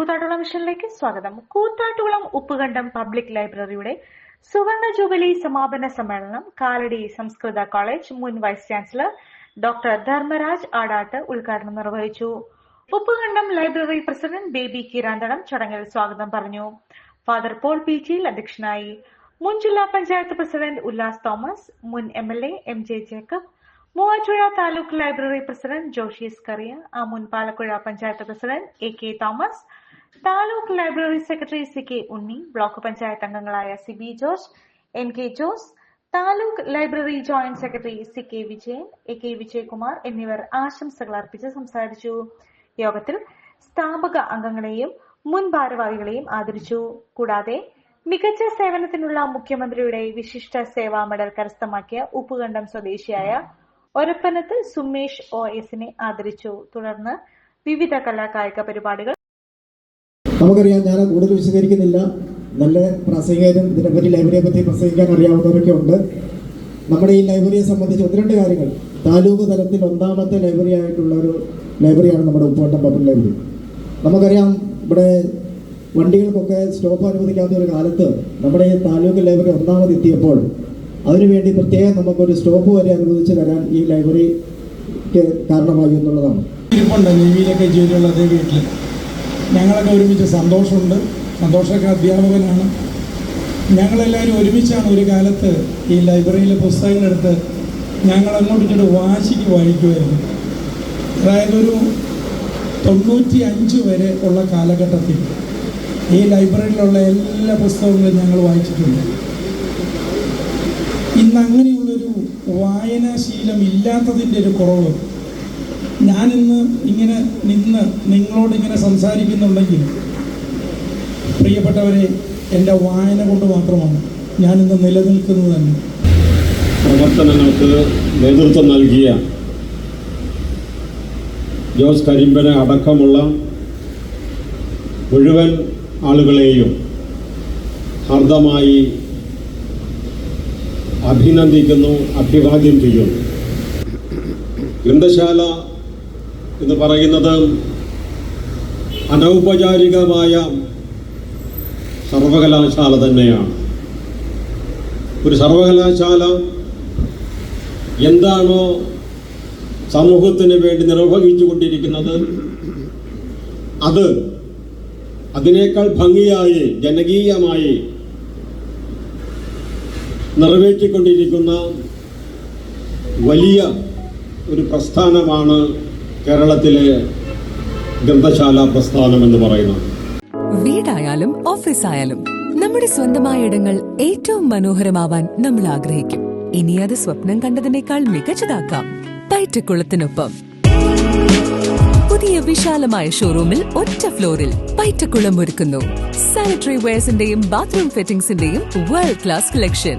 കൂത്താട്ടുകുളം മിഷനിലേക്ക് സ്വാഗതം. കൂത്താട്ടുകുളം ഉപ്പുകണ്ടം പബ്ലിക് ലൈബ്രറിയുടെ സുവർണ ജൂബിലി സമാപന സമ്മേളനം കാലടി സംസ്കൃത കോളേജ് മുൻ vice chancellor doctor Dharmaraj Adat ഉദ്ഘാടനം നിർവഹിച്ചു. Uppukandam library president Baby Kiranthadam ചടങ്ങിൽ സ്വാഗതം പറഞ്ഞു. ഫാദർ പോൾ പി ജിയിൽ അധ്യക്ഷനായി. മുൻ ജില്ലാ പഞ്ചായത്ത് പ്രസിഡന്റ് ഉല്ലാസ് തോമസ് മുൻ M L A M J Jacob Muvattupuzha taluk library president Joshi Scaria മുൻ Palakuzha panchayat president A K Thomas taluk library secretary C K Unni block panchayat അംഗങ്ങളായ C B George N K Jose taluk library joint secretary C K Vijayan A K Vijayakumar എന്നിവർ ആശംസകൾ അർപ്പിച്ച് സംസാരിച്ചു. യോഗത്തിൽ സ്ഥാപക അംഗങ്ങളെയും മുൻ ഭാരവാഹികളെയും ആദരിച്ചു. കൂടാതെ മികച്ച സേവനത്തിനുള്ള മുഖ്യമന്ത്രിയുടെ വിശിഷ്ട സേവാ മെഡൽ കരസ്ഥമാക്കിയ ഉപ്പുകണ്ടം സ്വദേശിയായ ഒരപ്പനത്ത് സുമേഷ് ഒ എസിനെ ആദരിച്ചു. തുടർന്ന് വിവിധ കലാകായിക പരിപാടികൾ നമുക്കറിയാം ഞാൻ കൂടുതൽ വിശദീകരിക്കുന്നില്ല. നല്ല പ്രസംഗരും ഇതിനെപ്പറ്റി ലൈബ്രറിയെ പറ്റി പ്രസംഗിക്കാൻ അറിയാവുന്നവരൊക്കെ ഉണ്ട്. നമ്മുടെ ഈ ലൈബ്രറിയെ സംബന്ധിച്ച് ഒന്ന് രണ്ട് കാര്യങ്ങൾ. താലൂക്ക് തലത്തിൽ ഒന്നാമത്തെ ലൈബ്രറി ആയിട്ടുള്ള ഒരു ലൈബ്രറിയാണ് നമ്മുടെ ഉപ്പുവട്ടം പബ്ലിക് ലൈബ്രറി നമുക്കറിയാം ഇവിടെ വണ്ടികൾക്കൊക്കെ സ്റ്റോപ്പ് അനുവദിക്കാത്ത ഒരു കാലത്ത് നമ്മുടെ ഈ താലൂക്ക് ലൈബ്രറി ഒന്നാമത് എത്തിയപ്പോൾ അതിനുവേണ്ടി പ്രത്യേകം നമുക്കൊരു സ്റ്റോപ്പ് വരെ അനുവദിച്ച് തരാൻ ഈ ലൈബ്രറിക്ക് കാരണമായി എന്നുള്ളതാണ്. ജോലിയുള്ള അതേ വീട്ടിൽ ഞങ്ങളൊക്കെ ഒരുമിച്ച് സന്തോഷമുണ്ട്. സന്തോഷമൊക്കെ അധ്യാപകനാണ്. ഞങ്ങളെല്ലാവരും ഒരുമിച്ചാണ് ഒരു കാലത്ത് ഈ ലൈബ്രറിയിലെ പുസ്തകങ്ങളെടുത്ത് ഞങ്ങൾ അങ്ങോട്ട് ഇങ്ങോട്ട് വാശിക്ക് വായിക്കുമായിരുന്നു. അതായത് ഒരു തൊണ്ണൂറ്റി അഞ്ച് വരെ ഉള്ള കാലഘട്ടത്തിൽ ഈ ലൈബ്രറിയിലുള്ള എല്ലാ പുസ്തകങ്ങളും ഞങ്ങൾ വായിച്ചിട്ടുണ്ട്. ഇന്ന് അങ്ങനെയുള്ളൊരു വായനാശീലം ഇല്ലാത്തതിന്റെ ഒരു കുറവ് ഞാനിന്ന് ഇങ്ങനെ നിന്ന് നിങ്ങളോട് ഇങ്ങനെ സംസാരിക്കുന്നുണ്ടെങ്കിൽ പ്രിയപ്പെട്ടവരെ എന്റെ വായന കൊണ്ട് മാത്രമാണ് ഞാനിന്ന് നിലനിൽക്കുന്നത് തന്നെ. പ്രവർത്തനങ്ങൾക്ക് നേതൃത്വം നൽകിയ ജോസ് കരിമ്പന അടക്കമുള്ള മുഴുവൻ ആളുകളെയും ഹർദമായി അഭിനന്ദിക്കുന്നു അഭിവാദ്യം ചെയ്യുന്നു. ഗ്രന്ഥശാല എന്ന് പറയുന്നത് അനൗപചാരികമായ സർവകലാശാല തന്നെയാണ്. ഒരു സർവകലാശാല എന്താണോ സമൂഹത്തിന് വേണ്ടി നിർവഹിച്ചു കൊണ്ടിരിക്കുന്നത് അത് അതിനേക്കാൾ ഭംഗിയായി ജനകീയമായി നിറവേറ്റിക്കൊണ്ടിരിക്കുന്ന വലിയ ഒരു പ്രസ്ഥാനമാണ് കേരളത്തിലെ ഗ്രന്ഥശാല പ്രസ്ഥാനം എന്ന് പറയുന്നത്. വീടായാലും ഓഫീസായാലും നമ്മുടെ സ്വന്തമായ ഇടങ്ങൾ ഏറ്റവും മനോഹരമാവാൻ നമ്മൾ ആഗ്രഹിക്കും. ഇനി അത് സ്വപ്നം കണ്ടതിനേക്കാൾ മികച്ചതാക്കാം. പയറ്റക്കുളത്തിനൊപ്പം പുതിയ വിശാലമായ ഷോറൂമിൽ ഒറ്റ ഫ്ലോറിൽ പയറ്റക്കുളം ഒരുക്കുന്നു. സാനിറ്ററി വെയർസിന്റെയും ബാത്റൂം ഫിറ്റിംഗ്സിന്റെയും വേൾഡ് ക്ലാസ് കളക്ഷൻ